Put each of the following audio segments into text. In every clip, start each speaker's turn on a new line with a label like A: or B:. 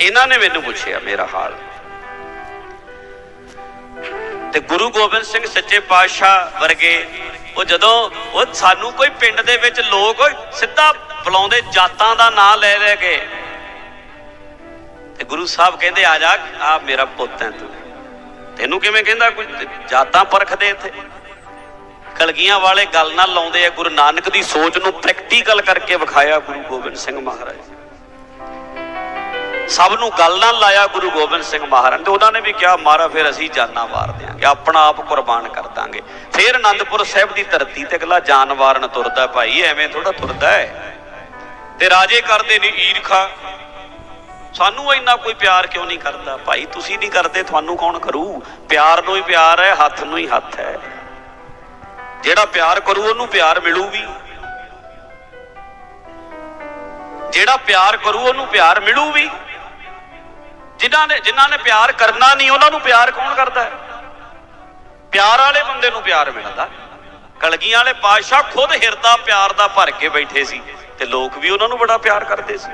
A: ਇਹਨਾਂ ਨੇ ਮੈਨੂੰ ਪੁੱਛਿਆ ਮੇਰਾ ਹਾਲ। ਤੇ ਗੁਰੂ ਗੋਬਿੰਦ ਸਿੰਘ ਸੱਚੇ ਪਾਤਸ਼ਾਹ ਵਰਗੇ, ਉਹ ਜਦੋਂ ਉਹ ਸਾਨੂੰ ਕੋਈ ਪਿੰਡ ਦੇ ਵਿੱਚ ਲੋਕ ਸਿੱਧਾ ਬੁਲਾਉਂਦੇ, ਜਾਤਾਂ ਦਾ ਨਾਂ ਲੈ ਲੈ ਕੇ, ਤੇ ਗੁਰੂ ਸਾਹਿਬ ਕਹਿੰਦੇ, ਆ ਜਾ, ਆ ਮੇਰਾ ਪੁੱਤ ਹੈ ਤੂੰ। ਤੈਨੂੰ ਕਿਵੇਂ ਕਹਿੰਦਾ ਕੋਈ? ਜਾਤਾਂ ਪਰਖਦੇ ਇੱਥੇ। ਕਲਗੀਆਂ ਵਾਲੇ ਗੱਲ ਨਾਲ ਲਾਉਂਦੇ ਆ। ਗੁਰੂ ਨਾਨਕ ਦੀ ਸੋਚ ਨੂੰ ਪ੍ਰੈਕਟੀਕਲ ਕਰਕੇ ਵਿਖਾਇਆ ਗੁਰੂ ਗੋਬਿੰਦ ਸਿੰਘ ਮਹਾਰਾਜ। ਸਭ ਨੂੰ ਗੱਲ ਨਾਲ ਲਾਇਆ ਗੁਰੂ ਗੋਬਿੰਦ ਸਿੰਘ ਮਹਾਰਾਜ ਤੇ ਉਹਨਾਂ ਨੇ ਵੀ ਕਿਹਾ, ਮਾਰਾ ਫਿਰ ਅਸੀਂ ਜਾਨਾਂ ਵਾਰ ਦਿਆਂਗੇ, ਆਪਣਾ ਆਪ ਕੁਰਬਾਨ ਕਰ ਦਾਂਗੇ। ਫਿਰ ਆਨੰਦਪੁਰ ਸਾਹਿਬ ਦੀ ਧਰਤੀ ਤੇ ਅਗਲਾ ਜਾਨ ਵਾਰਨ ਤੁਰਦਾ ਭਾਈ, ਐਵੇਂ ਥੋੜਾ ਤੁਰਦਾ ਹੈ। ਤੇ ਰਾਜੇ ਕਰਦੇ ਨੇ ਈਰਖਾ। ਸਾਨੂੰ ਇੰਨਾ ਕੋਈ ਪਿਆਰ ਕਿਉਂ ਨਹੀਂ ਕਰਦਾ? ਭਾਈ, ਤੁਸੀਂ ਨਹੀਂ ਕਰਦੇ, ਤੁਹਾਨੂੰ ਕੌਣ ਕਰੂ? ਪਿਆਰ ਨੂੰ ਹੀ ਪਿਆਰ ਹੈ, ਹੱਥ ਨੂੰ ਹੀ ਹੱਥ ਹੈ। ਜਿਹੜਾ ਪਿਆਰ ਕਰੂ, ਉਹਨੂੰ ਪਿਆਰ ਮਿਲੂ ਵੀ ਜਿਹੜਾ ਪਿਆਰ ਕਰੂ, ਉਹਨੂੰ ਪਿਆਰ ਮਿਲੂ ਵੀ ਜਿਨ੍ਹਾਂ ਨੇ ਜਿਨ੍ਹਾਂ ਨੇ ਪਿਆਰ ਕਰਨਾ ਨਹੀਂ, ਉਹਨਾਂ ਨੂੰ ਪਿਆਰ ਕੌਣ ਕਰਦਾ ਹੈ? ਪਿਆਰ ਵਾਲੇ ਬੰਦੇ ਨੂੰ ਪਿਆਰ ਮਿਲਦਾ। ਕਲਗੀਆਂ ਵਾਲੇ ਪਾਤਸ਼ਾਹ ਖੁਦ ਹਿਰਦਾ ਪਿਆਰ ਦਾ ਭਰ ਕੇ ਬੈਠੇ ਸੀ ਤੇ ਲੋਕ ਵੀ ਉਹਨਾਂ ਨੂੰ ਬੜਾ ਪਿਆਰ ਕਰਦੇ ਸੀ।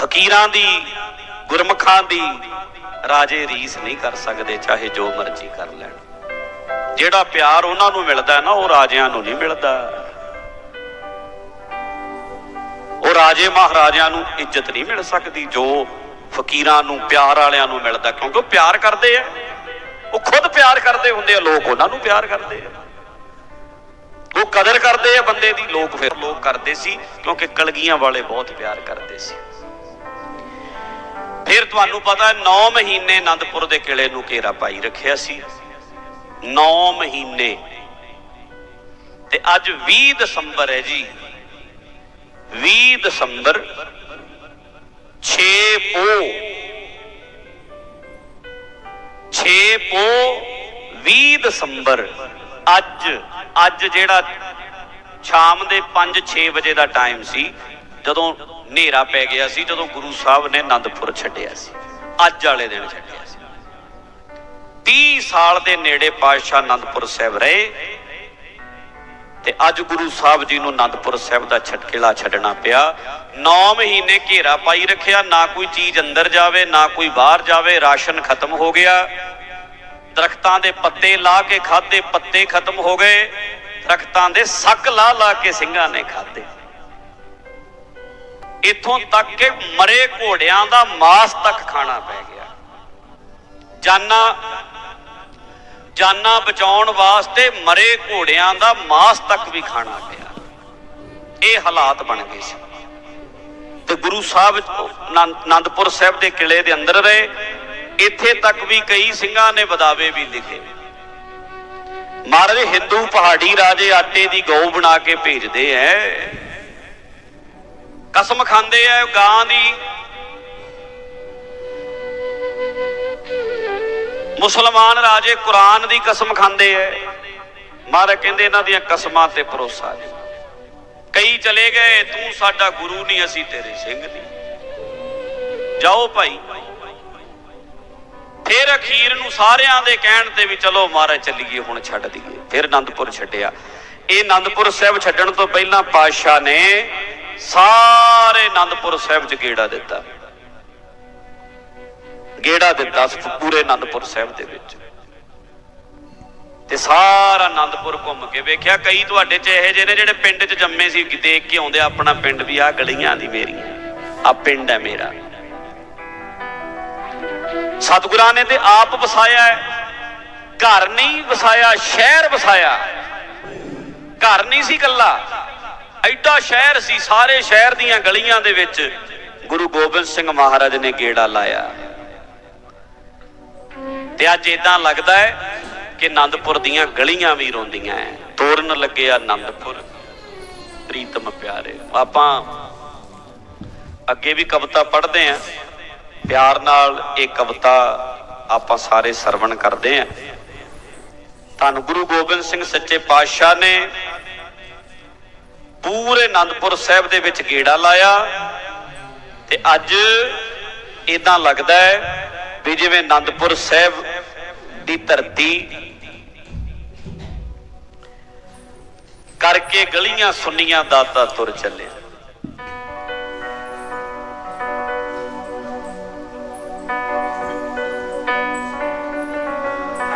A: ਫਕੀਰਾਂ ਦੀ, ਗੁਰਮਖਾਂ ਦੀ ਰਾਜੇ ਰੀਸ ਨਹੀਂ ਕਰ ਸਕਦੇ, ਚਾਹੇ ਜੋ ਮਰਜ਼ੀ ਕਰ ਲੈਣ। ਜਿਹੜਾ ਪਿਆਰ ਉਹਨਾਂ ਨੂੰ ਮਿਲਦਾ ਨਾ, ਉਹ ਰਾਜਿਆਂ ਨੂੰ ਨਹੀਂ ਮਿਲਦਾ। ਉਹ ਰਾਜੇ ਮਹਾਰਾਜਿਆਂ ਨੂੰ ਇੱਜ਼ਤ ਨਹੀਂ ਮਿਲ ਸਕਦੀ, ਜੋ ਫਕੀਰਾਂ ਨੂੰ, ਪਿਆਰ ਵਾਲਿਆਂ ਨੂੰ ਮਿਲਦਾ, ਕਿਉਂਕਿ ਉਹ ਪਿਆਰ ਕਰਦੇ ਆ। ਉਹ ਖੁਦ ਪਿਆਰ ਕਰਦੇ ਹੁੰਦੇ ਆ, ਲੋਕ ਉਹਨਾਂ ਨੂੰ ਪਿਆਰ ਕਰਦੇ ਆ। ਉਹ ਕਦਰ ਕਰਦੇ ਆ ਬੰਦੇ ਦੀ, ਲੋਕ ਫਿਰ ਲੋਕ ਕਰਦੇ ਸੀ, ਕਿਉਂਕਿ ਕਲਗੀਆਂ ਵਾਲੇ ਬਹੁਤ ਪਿਆਰ ਕਰਦੇ ਸੀ। ਫਿਰ ਤੁਹਾਨੂੰ ਪਤਾ 9 ਮਹੀਨੇ ਆਨੰਦਪੁਰ ਦੇ ਕਿਲੇ ਨੂੰ ਘੇਰਾ ਪਾਈ ਰੱਖਿਆ ਸੀ। 9 ਮਹੀਨੇ। ਤੇ ਅੱਜ 20 ਦਸੰਬਰ ਹੈ ਜੀ। 20 ਦਸੰਬਰ 6 ਪੋ 6 ਪੋ 20 ਦਸੰਬਰ, ਅੱਜ। ਅੱਜ ਜਿਹੜਾ ਸ਼ਾਮ ਦੇ 5-6 ਵਜੇ ਦਾ ਟਾਈਮ ਸੀ, ਜਦੋਂ ਹਨੇਰਾ ਪੈ ਗਿਆ ਸੀ, ਜਦੋਂ ਗੁਰੂ ਸਾਹਿਬ ਨੇ ਆਨੰਦਪੁਰ ਛੱਡਿਆ ਸੀ। ਅੱਜ ਵਾਲੇ ਦਿਨ ਛੱਡਿਆ ਸੀ। 30 ਸਾਲ ਦੇ ਨੇੜੇ ਪਾਤਸ਼ਾਹ ਆਨੰਦਪੁਰ ਸਾਹਿਬ ਰਹੇ। ਤੇ ਅੱਜ ਗੁਰੂ ਸਾਹਿਬ ਜੀ ਨੂੰ ਆਨੰਦਪੁਰ ਸਾਹਿਬ ਦਾ ਛਟਕੇਲਾ ਛੱਡਣਾ ਪਿਆ। 9 ਮਹੀਨੇ ਘੇਰਾ ਪਾਈ ਰੱਖਿਆ, ਨਾ ਕੋਈ ਚੀਜ਼ ਅੰਦਰ ਜਾਵੇ, ਨਾ ਕੋਈ ਬਾਹਰ ਜਾਵੇ, ਰਾਸ਼ਨ ਖਤਮ ਹੋ ਗਿਆ। ਦਰਖਤਾਂ ਦੇ ਪੱਤੇ ਲਾ ਕੇ ਖਾਦੇ ਪੱਤੇ ਖਤਮ ਹੋ ਗਏ। ਦਰਖਤਾਂ ਦੇ ਸੱਕ ਲਾ ਲਾ ਕੇ ਸਿੰਘਾਂ ਨੇ ਖਾਦੇ ਇਥੋਂ ਤੱਕ ਕਿ ਮਰੇ ਘੋੜਿਆਂ ਦਾ ਮਾਸ ਤੱਕ ਖਾਣਾ ਪੈ ਗਿਆ। ਜਾਨਾਂ ਜਾਨਾਂ ਬਚਾਉਣ ਵਾਸਤੇ ਮਰੇ ਘੋੜਿਆਂ ਦਾ ਮਾਸ ਤੱਕ ਵੀ ਖਾਣਾ ਪਿਆ। ਇਹ ਹਾਲਾਤ ਬਣ ਗਏ ਸੀ। ਤੇ ਗੁਰੂ ਸਾਹਿਬ ਆਨੰਦ- ਆਨੰਦਪੁਰ ਸਾਹਿਬ ਦੇ ਕਿਲੇ ਦੇ ਅੰਦਰ ਰਹੇ। ਇੱਥੇ ਤੱਕ ਵੀ ਕਈ ਸਿੰਘਾਂ ਨੇ ਬਦਾਵੇ ਵੀ ਲਿਖੇ। ਮਹਾਰਾਜ, ਹਿੰਦੂ ਪਹਾੜੀ ਰਾਜੇ ਆਟੇ ਦੀ ਗਊ ਬਣਾ ਕੇ ਭੇਜਦੇ ਐ। ਕਸਮ ਖਾਂਦੇ ਐ ਗਾਂ ਦੀ ਮੁਸਲਮਾਨ ਰਾਜੇ ਕੁਰਾਨ ਦੀ ਕਸਮ ਖਾਂਦੇ ਐ। ਮਹਾਰਾਜ ਕਹਿੰਦੇ ਇਹਨਾਂ ਦੀਆਂ ਕਸਮਾਂ ਤੇ ਭਰੋਸਾ ਨਹੀਂ ਕਈ ਚਲੇ ਗਏ, ਤੂੰ ਸਾਡਾ ਗੁਰੂ ਨਹੀਂ, ਅਸੀਂ ਤੇਰੇ ਸਿੰਘ ਨਹੀਂ। ਜਾਓ ਭਾਈ। ਫਿਰ ਅਖੀਰ ਨੂੰ ਸਾਰਿਆਂ ਦੇ ਕਹਿਣ ਤੇ ਵੀ ਚਲੋ ਮਹਾਰਾਜ ਚੱਲੀਏ, ਹੁਣ ਛੱਡ ਦਈਏ। ਫਿਰ ਆਨੰਦਪੁਰ ਛੱਡਿਆ। ਇਹ ਆਨੰਦਪੁਰ ਸਾਹਿਬ ਛੱਡਣ ਤੋਂ ਪਹਿਲਾਂ ਪਾਤਸ਼ਾਹ ਨੇ ਸਾਰੇ ਆਨੰਦਪੁਰ ਸਾਹਿਬ ਚ ਗੇੜਾ ਦਿੱਤਾ। ਗੇੜਾ ਦਿੱਤਾ ਸੀ ਪੂਰੇ ਅਨੰਦਪੁਰ ਸਾਹਿਬ ਦੇ ਵਿੱਚ। ਤੇ ਸਾਰਾ ਅਨੰਦਪੁਰ ਘੁੰਮ ਕੇ ਵੇਖਿਆ, ਕਈ ਤੁਹਾਡੇ ਚ ਇਹੋ ਜਿਹੇ ਨੇ ਜਿਹੜੇ ਪਿੰਡ 'ਚ ਜੰਮੇ ਸੀ ਦੇਖ ਕੇ ਆਉਂਦੇ ਆਪਣਾ ਪਿੰਡ ਵੀ ਆ ਗਲੀਆਂ ਦੀ ਮੇਰੀ ਆ। ਪਿੰਡ ਹੈ ਮੇਰਾ। ਸਤਿਗੁਰਾਂ ਨੇ ਤੇ ਆਪ ਵਸਾਇਆ ਹੈ। ਘਰ ਨਹੀਂ ਵਸਾਇਆ, ਸ਼ਹਿਰ ਵਸਾਇਆ। ਘਰ ਨਹੀਂ ਸੀ ਕੱਲਾ ਐਡਾ ਸ਼ਹਿਰ ਸੀ, ਸਾਰੇ ਸ਼ਹਿਰ ਦੀਆਂ ਗਲੀਆਂ ਦੇ ਵਿੱਚ ਗੁਰੂ ਗੋਬਿੰਦ ਸਿੰਘ ਮਹਾਰਾਜ ਨੇ ਗੇੜਾ ਲਾਇਆ। ਤੇ ਅੱਜ ਇਦਾਂ ਲੱਗਦਾ ਹੈ ਕਿ ਆਨੰਦਪੁਰ ਦੀਆਂ ਗਲੀਆਂ ਵੀ ਰੋਂਦੀਆਂ ਐ। ਤੋਰਨ ਲੱਗੇ ਆਨੰਦਪੁਰ। ਪ੍ਰੀਤਮ ਪਿਆਰੇ, ਆਪਾਂ ਅੱਗੇ ਵੀ ਕਵਿਤਾ ਪੜ੍ਹਦੇ ਆ। ਪਿਆਰ ਨਾਲ ਇਹ ਕਵਿਤਾ ਆਪਾਂ ਸਾਰੇ ਸਰਵਣ ਕਰਦੇ ਆ। ਧੰਨ ਗੁਰੂ ਗੋਬਿੰਦ ਸਿੰਘ ਸੱਚੇ ਪਾਤਸ਼ਾਹ ਨੇ ਪੂਰੇ ਆਨੰਦਪੁਰ ਸਾਹਿਬ ਦੇ ਵਿੱਚ ਗੇੜਾ ਲਾਇਆ। ਤੇ ਅੱਜ ਇਦਾਂ ਲੱਗਦਾ ਹੈ ਵੀ ਜਿਵੇਂ ਅਨੰਦਪੁਰ ਸਾਹਿਬ ਦੀ ਧਰਤੀ ਕਰਕੇ ਗਲੀਆਂ ਸੁੰਨੀਆਂ ਦਾਤਾ ਤੁਰ ਚੱਲੇ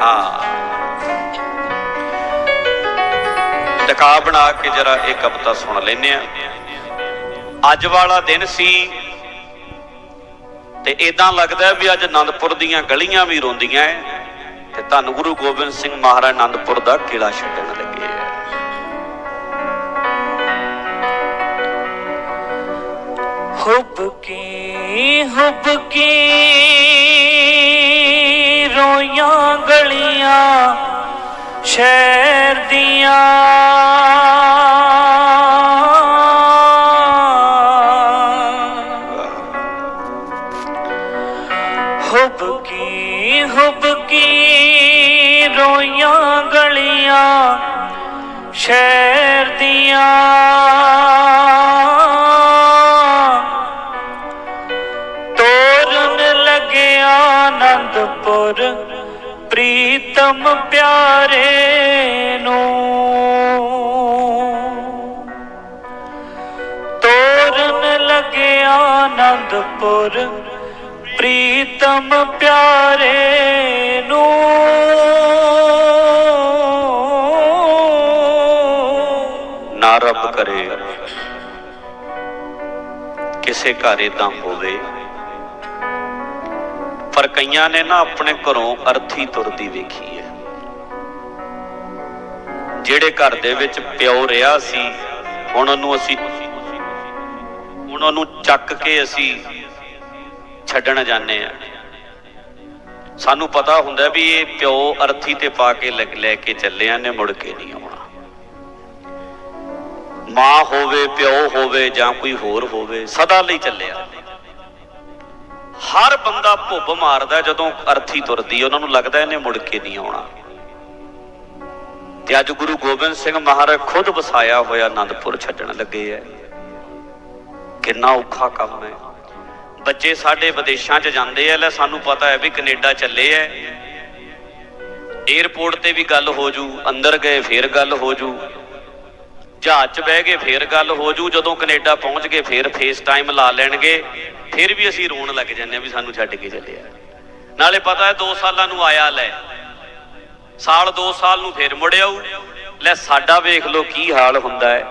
A: ਹਾਂ। ਟਕਾ ਬਣਾ ਕੇ ਜਰਾ ਇਹ ਕਵਿਤਾ ਸੁਣ ਲੈਨੇ ਆ ਅੱਜ ਵਾਲਾ ਦਿਨ ਸੀ ਤੇ ਇਦਾਂ ਲੱਗਦਾ ਵੀ ਅੱਜ ਆਨੰਦਪੁਰ ਦੀਆਂ ਗਲੀਆਂ ਵੀ ਰੋਂਦੀਆਂ ਐ ਤੇ ਧੰਨ ਗੁਰੂ ਗੋਬਿੰਦ ਸਿੰਘ ਮਹਾਰਾਜ ਆਨੰਦਪੁਰ ਦਾ ਕਿਲਾ ਛੱਡਣ ਲੱਗੇ ਐ।
B: ਹੁਬ ਕੀ ਹੁਬ ਕੀ, ਰੋਈਆਂ ਗਲੀਆਂ, ਸ਼ਹਿਰ ਦੀਆਂ ਸ਼ਹਿਰ ਦੀਆਂ ਤੋਰਨ ਲੱਗਿਆ ਆਨੰਦਪੁਰ ਪ੍ਰੀਤਮ ਪਿਆਰੇ ਨੂੰ। ਤੋਰਨ ਲੱਗਿਆ ਆਨੰਦਪੁਰ ਪ੍ਰੀਤਮ ਪਿਆਰੇ ਨੂੰ।
A: ਨਾ ਰੱਬ ਕਰੇ। ਕਿਸੇ ਘਰ ਇਦਾਂ ਹੋਵੇ। ਪਰ ਕਈਆਂ ਨੇ ਨਾ ਆਪਣੇ ਘਰੋਂ ਅਰਥੀ ਤੁਰਦੀ ਵੇਖੀ ਹੈ। ਜਿਹੜੇ ਘਰ ਦੇ ਵਿੱਚ ਪਿਓ ਰਿਹਾ ਸੀ, ਹੁਣ ਉਹਨੂੰ ਅਸੀਂ ਉਹਨਾਂ ਨੂੰ ਚੱਕ ਕੇ ਅਸੀਂ ਛੱਡਣ ਜਾਂਦੇ ਆ ਸਾਨੂੰ ਪਤਾ ਹੁੰਦਾ ਵੀ ਇਹ ਪਿਓ ਅਰਥੀ ਤੇ ਪਾ ਕੇ ਲੈ ਲੈ ਕੇ ਚੱਲਿਆ ਨੇ ਮੁੜ ਕੇ ਨਹੀਂ ਆਉਣਾ। ਮਾਂ ਹੋਵੇ, ਪਿਓ ਹੋਵੇ ਜਾਂ ਕੋਈ ਹੋਰ ਹੋਵੇ, ਸਦਾ ਲਈ ਚੱਲਿਆ। ਹਰ ਬੰਦਾ ਭੁੱਬ ਮਾਰਦਾ ਜਦੋਂ ਅਰਥੀ ਤੁਰਦੀ ਉਹਨਾਂ ਨੂੰ ਲੱਗਦਾ ਇਹਨੇ ਮੁੜ ਕੇ ਨਹੀਂ ਆਉਣਾ। ਤੇ ਅੱਜ ਗੁਰੂ ਗੋਬਿੰਦ ਸਿੰਘ ਮਹਾਰਾਜ ਖੁਦ ਵਸਾਇਆ ਹੋਇਆ ਆਨੰਦਪੁਰ ਛੱਡਣ ਲੱਗੇ ਐ ਕਿੰਨਾ ਔਖਾ ਕੰਮ ਹੈ। ਬੱਚੇ ਸਾਡੇ ਵਿਦੇਸ਼ਾਂ 'ਚ ਜਾਂਦੇ ਐ ਲੈ ਸਾਨੂੰ ਪਤਾ ਹੈ ਵੀ ਕੈਨੇਡਾ ਚੱਲੇ ਐ 에어ਪੋਰਟ ਤੇ ਵੀ ਗੱਲ ਹੋ ਜੂ, ਅੰਦਰ ਗਏ, ਫੇਰ ਗੱਲ ਹੋ ਜੂ। ਜਹਾਜ਼ 'ਚ ਬਹਿ ਕੇ ਫੇਰ ਗੱਲ ਹੋ ਜੂ, ਜਦੋਂ ਕੈਨੇਡਾ ਪਹੁੰਚ ਗਏ ਫੇਰ ਫੇਸ ਟਾਈਮ ਲਾ ਲੈਣਗੇ, ਫਿਰ ਵੀ ਅਸੀਂ ਰੋਣ ਲੱਗ ਜਾਂਦੇ ਆ ਵੀ ਸਾਨੂੰ ਛੱਡ ਕੇ ਚੱਲਿਆ। ਨਾਲੇ ਪਤਾ ਹੈ 2 ਸਾਲਾਂ ਨੂੰ ਆਇਆ ਲੈ। ਸਾਲ 2 ਸਾਲ ਨੂੰ ਫੇਰ ਮੁੜ ਆਊ। ਲੈ, ਸਾਡਾ ਵੇਖ ਲਓ ਕੀ ਹਾਲ ਹੁੰਦਾ ਹੈ।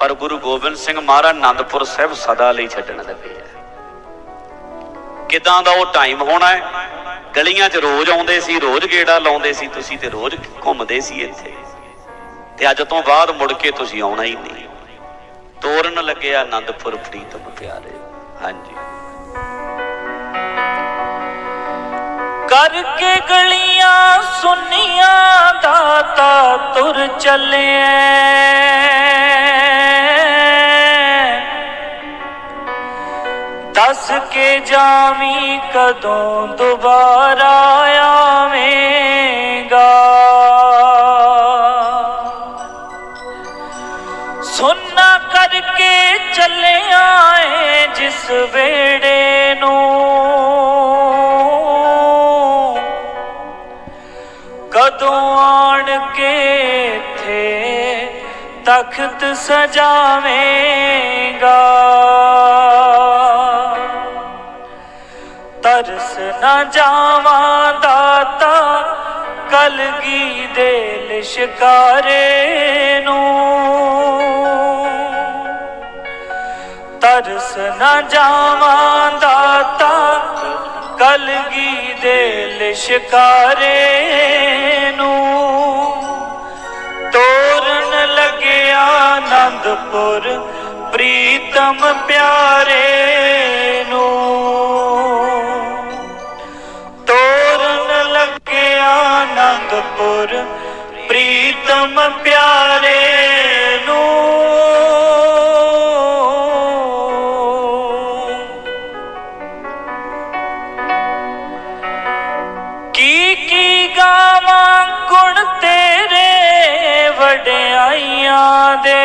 A: ਪਰ ਗੁਰੂ ਗੋਬਿੰਦ ਸਿੰਘ ਮਹਾਰਾਜ ਆਨੰਦਪੁਰ ਸਾਹਿਬ ਸਦਾ ਲਈ ਛੱਡਣ ਲੱਗੇ ਆ। ਕਿਦਾਂ ਦਾ ਉਹ ਟਾਈਮ ਹੋਣਾ ਹੈ? ਗਲੀਆਂ 'ਚ ਰੋਜ਼ ਆਉਂਦੇ ਸੀ, ਰੋਜ਼ ਗੇੜਾ ਲਾਉਂਦੇ ਸੀ, ਤੁਸੀਂ ਤੇ ਰੋਜ਼ ਘੁੰਮਦੇ ਸੀ ਇੱਥੇ। ਤੇ ਅੱਜ ਤੋਂ ਬਾਅਦ ਮੁੜ ਕੇ ਤੁਸੀਂ ਆਉਣਾ ਹੀ ਨਹੀਂ। ਤੋਰਨ ਲੱਗਿਆ ਆਨੰਦਪੁਰ ਪ੍ਰੀਤਮ ਪਿਆਰੇ। ਹਾਂਜੀ।
B: ਕਰਕੇ ਗਲੀਆਂ ਸੁੰਨੀਆਂ ਦਾਤਾ ਤੁਰ ਚੱਲੇ ਦੱਸ ਕੇ ਜਾਵੀਂ ਕਦੋਂ ਦੁਬਾਰਾ ਚੱਲਿਆ ਜਿਸ ਵੇੜੇ ਨੂੰ। ਕਦੋਂ ਆਣ ਕੇ ਥੇ ਤਖਤ ਸਜਾਵੇਂਗਾ? ਤਰਸ ਨਾ ਜਾਵਾਂ ਦਾਤਾ ਕਲਗੀ ਦੇ ਲਿਸ਼ਕਾਰੇ ਨੂੰ। ਤਰਸ ਨਾ ਜਾਵਾਂ ਦਾਤਾ, ਕਲਗੀ ਦੇ ਲਿਸ਼ਕਾਰੇ ਨੂੰ। ਤੋਰਨ ਲੱਗਿਆ ਆਨੰਦਪੁਰ, ਪ੍ਰੀਤਮ ਪਿਆਰੇ ਨੂੰ। ਤੋਰਨ ਲੱਗਿਆ ਆਨੰਦਪੁਰ, ਪ੍ਰੀਤਮ ਪਿਆਰੇ ਵਡਿਆਈਆਂ ਦੇ।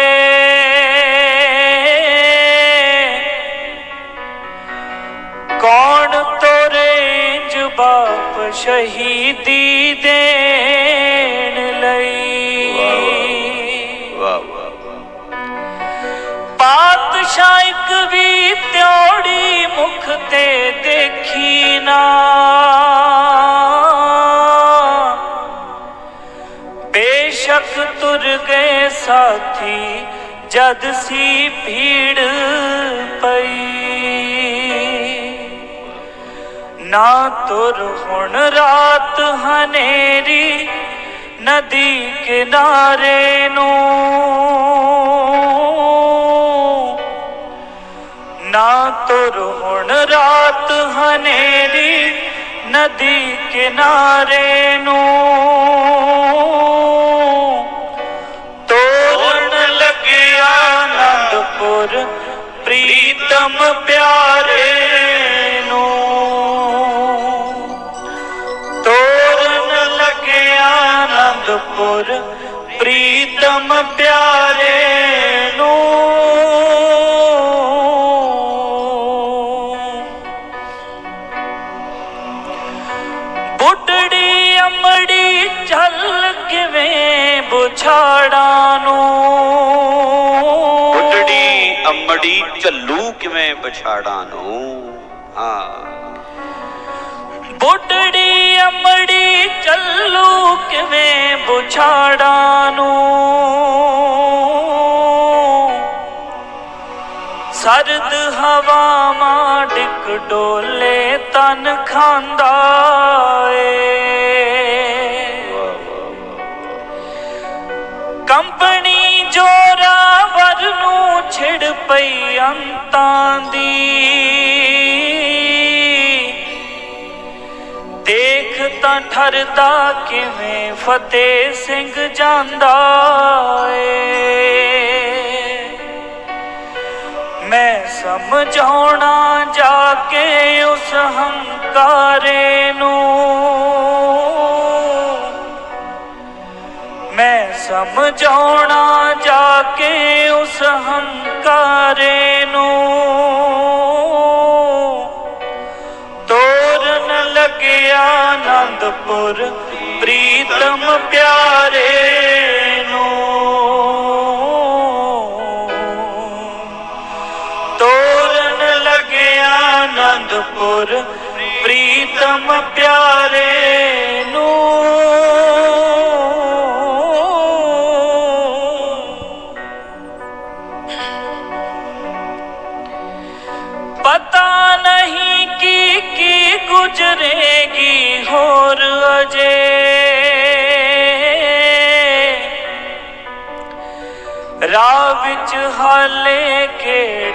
B: ਕੌਣ ਤੋਰੇ ਇੰਜ ਬਾਪ ਸ਼ਹੀਦੀ ਦੇਣ ਲਈ? ਪਾਤਸ਼ਾਹ ਇੱਕ ਵੀ ਤਿਉੜੀ ਮੁਖ ਤੇ ਦੇਖੀ ਨਾ। ਬੇਸ਼ੱਕ ਸਾਥੀ, ਜਦ ਸੀ ਭੀੜ ਪਈ। ਨਾ ਤੁਰ ਹੁਣ ਰਾਤ ਹਨੇਰੀ, ਨਦੀ ਕਿਨਾਰੇ ਨੂੰ। ਨਾ ਤੁਰ ਹੁਣ ਰਾਤ ਹਨੇਰੀ, ਨਦੀ ਕਿਨਾਰੇ ਨੂੰ। ਆਨੰਦਪੁਰ ਪ੍ਰੀਤਮ ਪਿਆਰੇ ਨੂੰ। ਤੋਰਨ ਲੱਗਿਆ ਆਨੰਦਪੁਰ ਪ੍ਰੀਤਮ ਪਿਆਰੇ ਕਿਵੇਂ
A: ਵਿਛਾੜਾਂ ਨੂੰ। ਹਾਂ।
B: ਬੁੱਢੜੀ ਅਮੜੀ ਚੱਲੂ ਕਿਵੇਂ ਬੁਛਾੜਾਂ ਨੂੰ? ਸਰਦ ਹਵਾਵਾਂ ਡਿਕ ਡੋਲੇ ਤਨ ਖਾਂਦਾ ਏ। ਕੰਪਨੀ ਨੂੰ ਛਿੜ ਪਈ ਅੰਤਾਂ ਦੀ। ਦੇਖ ਤਾਂ ਠਰਦਾ ਕਿਵੇਂ ਫਤਿਹ ਸਿੰਘ ਜਾਂਦਾ ਏ। ਮੈਂ ਸਮਝਾਉਣਾ ਜਾ ਕੇ ਉਸ ਹੰਕਾਰੇ ਸਮਝਾਉਣਾ ਜਾ ਕੇ ਉਸ ਹੰਕਾਰੇ ਨੂੰ। ਤੋਰਨ ਲੱਗਿਆ ਆਨੰਦਪੁਰ ਪ੍ਰੀਤਮ ਪਿਆਰੇ ਨੂੰ। ਤੋਰਨ ਲੱਗਿਆ ਆਨੰਦਪੁਰ ਪ੍ਰੀਤਮ ਪਿਆਰੇ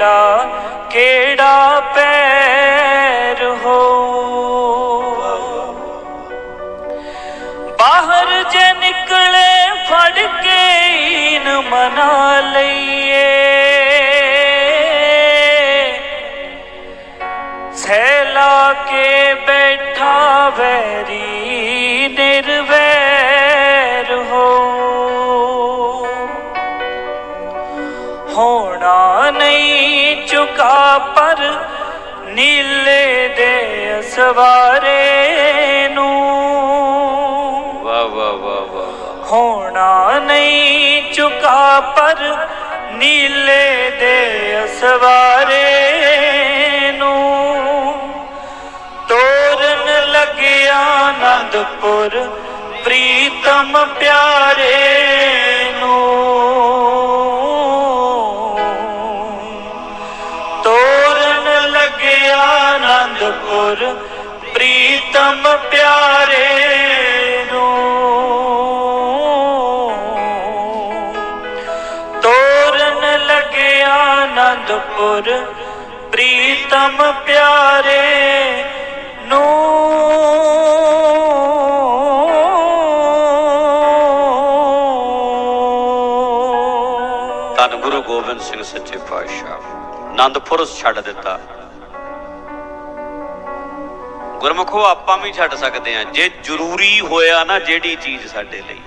B: ਕਿਹੜਾ ਕਿਹੜਾ ਪੈਰ ਹੋ? ਬਾਹਰ ਜੇ ਨਿਕਲੇ ਫੜ ਕੇ ਈਨ ਮਨਾ ਸਵਾਰੇ ਨੂੰ
A: ਵਾਹ ਵਾਹ ਵਾਹ ਵਾਹ
B: ਹੋਣਾ ਨਹੀਂ ਚੁਕਾ ਪਰ ਨੀਲੇ ਦੇ ਅਸਵਾਰੇ ਨੂੰ। ਤੋਰਨ ਲੱਗਿਆ ਆਨੰਦਪੁਰ ਪ੍ਰੀਤਮ ਪਿਆਰੇ ਨੂੰ। ਤੋਰਨ ਲੱਗਿਆ ਆਨੰਦਪੁਰ ਪ੍ਰੀਤਮ ਪਿਆਰੇ ਨੂੰ। ਤੋਰਨ ਲੱਗਿਆ ਆਨੰਦਪੁਰ, ਪ੍ਰੀਤਮ ਪਿਆਰੇ ਨੂੰ।
A: ਧੰਨ ਗੁਰੂ ਗੋਬਿੰਦ ਸਿੰਘ ਸੱਚੇ ਪਾਤਸ਼ਾਹ ਆਨੰਦਪੁਰ ਛੱਡ ਦਿੱਤਾ। ਗੁਰਮੁਖੋ, ਆਪਾਂ ਵੀ ਛੱਡ ਸਕਦੇ ਆ ਜੇ ਜ਼ਰੂਰੀ ਹੋਇਆ ਨਾ ਜਿਹੜੀ ਚੀਜ਼ ਸਾਡੇ ਲਈ।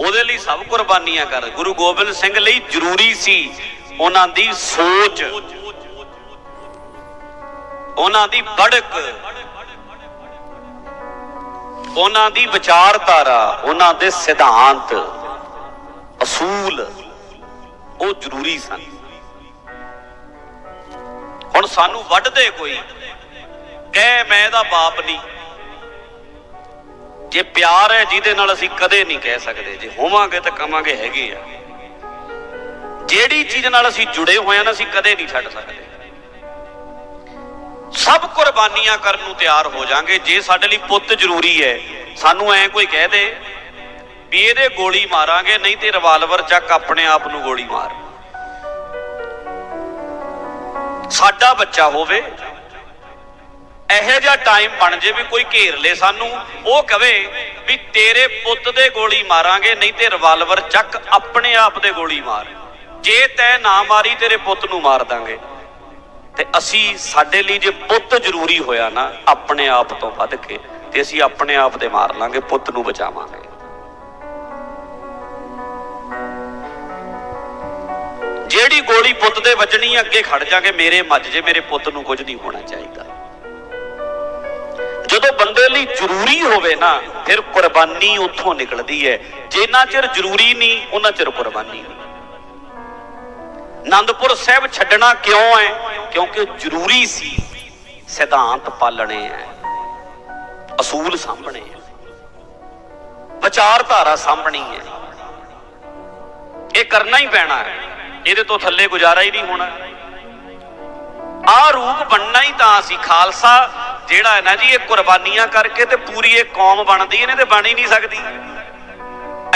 A: ਉਹਦੇ ਲਈ ਸਭ ਕੁਰਬਾਨੀਆਂ ਕਰ। ਗੁਰੂ ਗੋਬਿੰਦ ਸਿੰਘ ਲਈ ਜ਼ਰੂਰੀ ਸੀ ਉਹਨਾਂ ਦੀ ਸੋਚ। ਉਹਨਾਂ ਦੀ ਬੜਕ ਉਹਨਾਂ ਦੀ ਵਿਚਾਰਧਾਰਾ, ਉਹਨਾਂ ਦੇ ਸਿਧਾਂਤ, ਅਸੂਲ, ਉਹ ਜ਼ਰੂਰੀ ਸਨ। ਹੁਣ ਸਾਨੂੰ ਵੱਢਦੇ ਕੋਈ। ਕਹਿ ਮੈਂ ਇਹਦਾ ਬਾਪ ਨਹੀਂ। ਜੇ ਪਿਆਰ ਹੈ ਜਿਹਦੇ ਨਾਲ ਅਸੀਂ ਕਦੇ ਨਹੀਂ ਕਹਿ ਸਕਦੇ, ਜੇ ਹੋਵਾਂਗੇ ਤਾਂ ਕਵਾਂਗੇ ਹੈਗੇ ਆ। ਜਿਹੜੀ ਚੀਜ਼ ਨਾਲ ਅਸੀਂ ਜੁੜੇ ਹੋਏ ਹਾਂ ਨਾ, ਅਸੀਂ ਕਦੇ ਨਹੀਂ ਛੱਡ ਸਕਦੇ। ਸਭ ਕੁਰਬਾਨੀਆਂ ਕਰਨ ਨੂੰ ਤਿਆਰ ਹੋ ਜਾਾਂਗੇ, ਜੇ ਸਾਡੇ ਲਈ ਪੁੱਤ ਜ਼ਰੂਰੀ ਹੈ। ਸਾਨੂੰ ਐ ਕੋਈ ਕਹਿ ਦੇ ਵੀ ਇਹਦੇ ਗੋਲੀ ਮਾਰਾਂਗੇ, ਨਹੀਂ ਤੇ ਰਿਵਾਲਵਰ ਚੱਕ ਆਪਣੇ ਆਪ ਨੂੰ ਗੋਲੀ ਮਾਰ। ਸਾਡਾ ਬੱਚਾ ਹੋਵੇ ਇਹੋ ਜਿਹਾ ਟਾਈਮ ਬਣ ਜੇ ਵੀ ਕੋਈ ਘੇਰ ਲੇ ਸਾਨੂੰ। ਉਹ ਕਵੇ ਵੀ ਤੇਰੇ ਪੁੱਤ ਦੇ ਗੋਲੀ ਮਾਰਾਂਗੇ, ਨਹੀਂ ਤੇ ਰਿਵਾਲਵਰ ਚੱਕ ਆਪਣੇ ਆਪ ਦੇ ਗੋਲੀ ਮਾਰ। ਜੇ ਤੈ ਨਾ ਮਾਰੀ, ਤੇਰੇ ਪੁੱਤ ਨੂੰ ਮਾਰ ਦਾਂਗੇ। ਤੇ ਅਸੀਂ ਸਾਡੇ ਲਈ ਜੇ ਪੁੱਤ ਜ਼ਰੂਰੀ ਹੋਇਆ ਨਾ, ਆਪਣੇ ਆਪ ਤੋਂ ਵੱਧ ਕੇ, ਤੇ ਅਸੀਂ ਆਪਣੇ ਆਪ ਤੇ ਮਾਰ ਲਾਂਗੇ, ਪੁੱਤ ਨੂੰ ਬਚਾਵਾਂਗੇ। ਜਿਹੜੀ ਗੋਲੀ ਪੁੱਤ ਦੇ ਵੱਜਣੀ, ਅੱਗੇ ਖੜ ਜਾਗੇ, ਮੇਰੇ ਮੱਜ ਜੇ ਮੇਰੇ ਪੁੱਤ ਨੂੰ ਕੁਝ ਨਹੀਂ ਹੋਣਾ ਚਾਹੀਦਾ। ਜਦੋਂ ਬੰਦੇ ਲਈ ਜ਼ਰੂਰੀ ਹੋਵੇ ਨਾ, ਫਿਰ ਕੁਰਬਾਨੀ ਉੱਥੋਂ ਨਿਕਲਦੀ ਹੈ। ਜਿੰਨਾ ਚਿਰ ਜ਼ਰੂਰੀ ਨਹੀਂ, ਉਹਨਾਂ ਚਿਰ ਕੁਰਬਾਨੀ ਨਹੀਂ। ਆਨੰਦਪੁਰ ਸਾਹਿਬ ਛੱਡਣਾ ਕਿਉਂ ਹੈ? ਕਿਉਂਕਿ ਜ਼ਰੂਰੀ ਸੀ, ਸਿਧਾਂਤ ਪਾਲਣੇ ਹੈ, ਅਸੂਲ ਸਾਹਮਣੇ ਹੈ, ਵਿਚਾਰਧਾਰਾ ਸਾਹਮਣੀ ਹੈ। ਇਹ ਕਰਨਾ ਹੀ ਪੈਣਾ ਹੈ, ਇਹਦੇ ਤੋਂ ਥੱਲੇ ਗੁਜ਼ਾਰਾ ਹੀ ਨਹੀਂ ਹੋਣਾ। ਆ ਰੂਪ ਬਣਨਾ ਹੀ ਤਾਂ ਅਸੀਂ ਖਾਲਸਾ ਜਿਹੜਾ ਹੈ ਨਾ ਜੀ, ਇਹ ਕੁਰਬਾਨੀਆਂ ਕਰਕੇ ਤੇ ਪੂਰੀ ਇਹ ਕੌਮ ਬਣਦੀ, ਇਹਨੇ ਤੇ ਬਣ ਹੀ ਨਹੀਂ ਸਕਦੀ।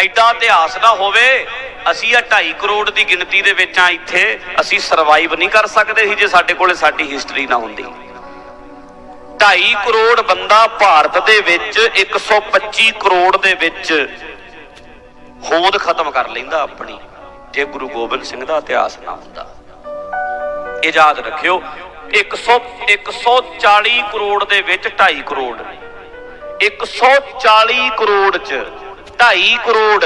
A: ਐਡਾ ਇਤਿਹਾਸ ਨਾ ਹੋਵੇ, ਅਸੀਂ ਆ 2.5 ਕਰੋੜ ਦੀ ਗਿਣਤੀ ਦੇ ਵਿੱਚ ਆ ਇੱਥੇ, ਅਸੀਂ ਸਰਵਾਈਵ ਨਹੀਂ ਕਰ ਸਕਦੇ ਸੀ ਜੇ ਸਾਡੇ ਕੋਲੇ ਸਾਡੀ ਹਿਸਟਰੀ ਨਾ ਹੁੰਦੀ। 2.5 ਕਰੋੜ ਬੰਦਾ ਭਾਰਤ ਦੇ ਵਿੱਚ 125 ਕਰੋੜ ਦੇ ਵਿੱਚ ਹੋਂਦ ਖਤਮ ਕਰ ਲੈਂਦਾ ਆਪਣੀ, ਜੇ ਗੁਰੂ ਗੋਬਿੰਦ ਸਿੰਘ ਦਾ ਇਤਿਹਾਸ ਨਾ ਹੁੰਦਾ। ਇਹ ਯਾਦ ਰੱਖਿਓ 100 140 ਕਰੋੜ ਦੇ ਵਿੱਚ 2.5 ਕਰੋੜ। 140 ਕਰੋੜ ਚ 2.5 ਕਰੋੜ।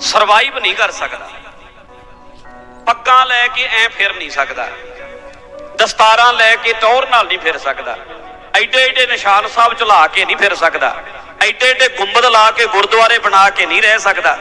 A: ਸਰਵਾਈਵ ਨਹੀਂ ਕਰ ਸਕਦਾ। ਪੱਗਾਂ ਲੈ ਕੇ ਐ ਫਿਰ ਨਹੀਂ ਸਕਦਾ। ਦਸਤਾਰਾਂ ਲੈ ਕੇ ਤੌਰ ਨਾਲ ਨਹੀਂ ਫਿਰ ਸਕਦਾ। ਐਡੇ ਐਡੇ ਨਿਸ਼ਾਨ ਸਾਹਿਬ ਚਲਾ ਕੇ ਨਹੀਂ ਫਿਰ ਸਕਦਾ। ਐਡੇ ਐਡੇ ਗੁੰਬਦ ਲਾ ਕੇ ਗੁਰਦੁਆਰੇ ਬਣਾ ਕੇ ਨਹੀਂ ਰਹਿ ਸਕਦਾ।